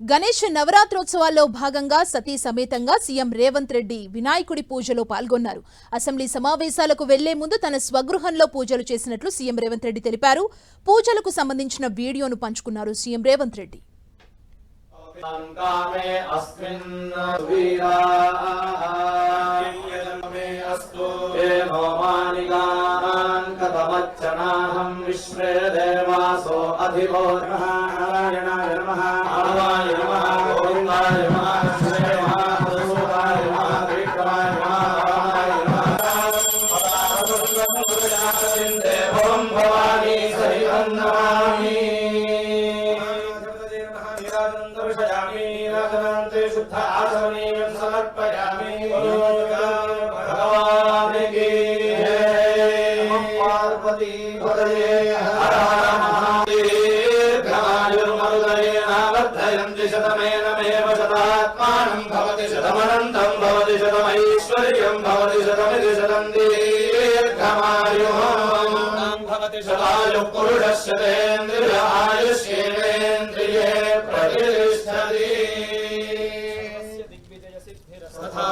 గణేష్ నవరాత్రోత్సవాల్లో భాగంగా సతీ సమేతంగా సీఎం రేవంత్ రెడ్డి వినాయకుడి పూజలో పాల్గొన్నారు. అసెంబ్లీ సమావేశాలకు వెళ్ళే ముందు తన స్వగృహంలో పూజలు చేసినట్లు సీఎం రేవంత్ రెడ్డి తెలిపారు. పూజలకు సంబంధించిన వీడియోను పంచుకున్నారు సీఎం రేవంత్ రెడ్డి. విశ్వే దేవాసో నమ. शतमेनमेव शतात्मानं भवति शतमनन्तं भवति शतमैश्वर्यं भवति शतमिति सदायुः पुरुषस्य तेन्द्रिय आयुष्येवेन्द्रिये प्रतिष्ठति तथा